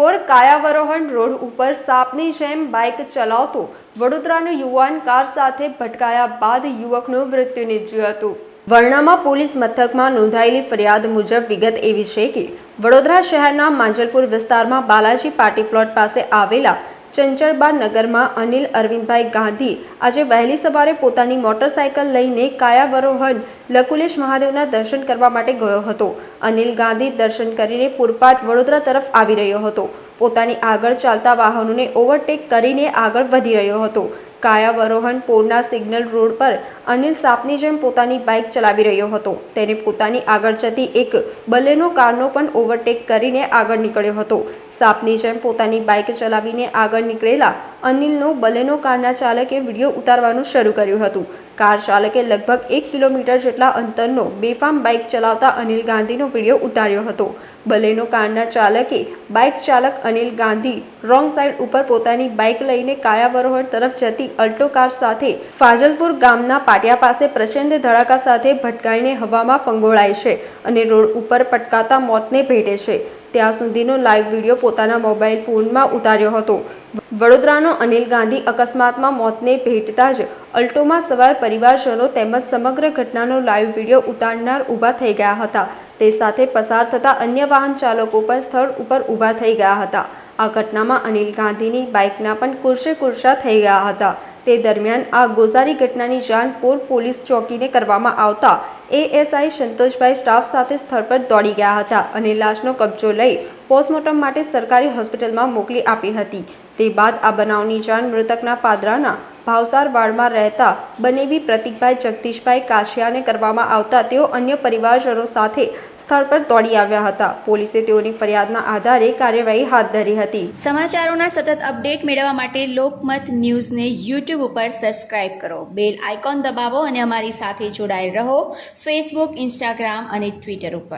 પોર કાયાવરોહણ road ઉપર સાપની જેમ bike ચલાવતો વડોદરાનો યુવાન કાર સાથે ભટકાયા બાદ યુવકનું મૃત્યુ નીપજ્યું હતું. વર્ણામાં પોલીસ મથકમાં નોંધાયેલી ફરિયાદ મુજબ વિગત એવી છે કે વડોદરા શહેરના માંજલપુર વિસ્તારમાં બાલાજી પાર્ટી પ્લોટ પાસે આવેલા ચંચળબા નગરમાં અનિલ અરવિંદભાઈ ગાંધી આજે વહેલી સવારે પોતાની મોટરસાયકલ લઈને કાયાવરોહન લકુલેશ મહાદેવના દર્શન કરવા માટે ગયો હતો. અનિલ ગાંધી દર્શન કરીને પૂરપાટ વડોદરા તરફ આવી રહ્યો હતો. પોતાની આગળ ચાલતા વાહનોને ઓવરટેક કરીને આગળ વધી રહ્યો હતો. કાયાવરોહન પોરના સિગ્નલ રોડ પર અનિલ સાપની જેમ પોતાની બાઇક ચલાવી રહ્યો હતો. તેને પોતાની આગળ જતી એક બલેનો કારનો પણ ઓવરટેક કરીને આગળ નીકળ્યો હતો. સાપની જેમ પોતાની બાઇક ચલાવીને આગળ નીકળેલા અનિલનો બલેનો કારના ચાલકે વીડિયો ઉતારવાનું શરૂ કર્યું હતું. કાર ચાલકે લગભગ એક કિલોમીટર જેટલા અંતરનો બેફામ બાઇક ચલાવતા અનિલ ગાંધીનો વીડિયો ઉતાર્યો હતો. બલેનો કારના ચાલકે બાઇક ચાલક અનિલ ગાંધી રોંગ સાઈડ ઉપર પોતાની બાઇક લઈને કાયાવરોહર તરફ જતી અલ્ટો કાર સાથે ફાજલપુર ગામના પાટિયા પાસે પ્રચંડ ધડાકા સાથે ભટકાઈને હવામાં ફંગોળાય છે અને રોડ ઉપર પટકાતા મોતને ભેટે છે. ત્યાં સુધીનો લાઈવ વીડિયો પોતાના મોબાઈલ ફોનમાં ઉતાર્યો હતો. વડોદરાનો અનિલ ગાંધી અકસ્માતમાં મોતને ભેટતા જ અલ્ટોમાં સવાર પરિવારજનો તેમજ સમગ્ર ઘટનાનો લાઈવ વીડિયો ઉતારનાર ઊભા થઈ ગયા હતા. તે સાથે પસાર થતા અન્ય વાહન ચાલકો પણ સ્થળ ઉપર ઊભા થઈ ગયા હતા. આ ઘટનામાં અનિલ ગાંધીની બાઇકના પણ કુરશે કુરશા થઈ ગયા હતા. તે દરમિયાન આ ગોઝારી ઘટનાની જાણ પોર પોલીસ ચોકીને કરવામાં આવતા એએસઆઈ સંતોષભાઈ સ્ટાફ સાથે સ્થળ પર દોડી ગયા હતા અને લાશનો કબજો લઈ પોસ્ટમોર્ટમ માટે સરકારી હોસ્પિટલમાં મોકલી આપી હતી. તે બાદ આ બનાવની જાણ મૃતકના પાદરાના ભાવસાર વાડમાં રહેતા બનેવી પ્રતિકભાઈ જગદીશભાઈ કાશિયાને કરવામાં આવતા તેઓ અન્ય પરિવારજનો સાથે સ્થળ પર દોડી આવ્યા હતા. પોલીસે તેઓની ફરિયાદના આધારે કાર્યવાહી હાથ ધરી હતી. સમાચારોના સતત અપડેટ મેળવવા માટે લોકમત ન્યૂઝને યુટ્યુબ ઉપર સબસ્ક્રાઇબ કરો. બેલ આઇકોન દબાવો અને અમારી સાથે જોડાયેલ રહો. ફેસબુક ઇન્સ્ટાગ્રામ અને ટ્વિટર ઉપર.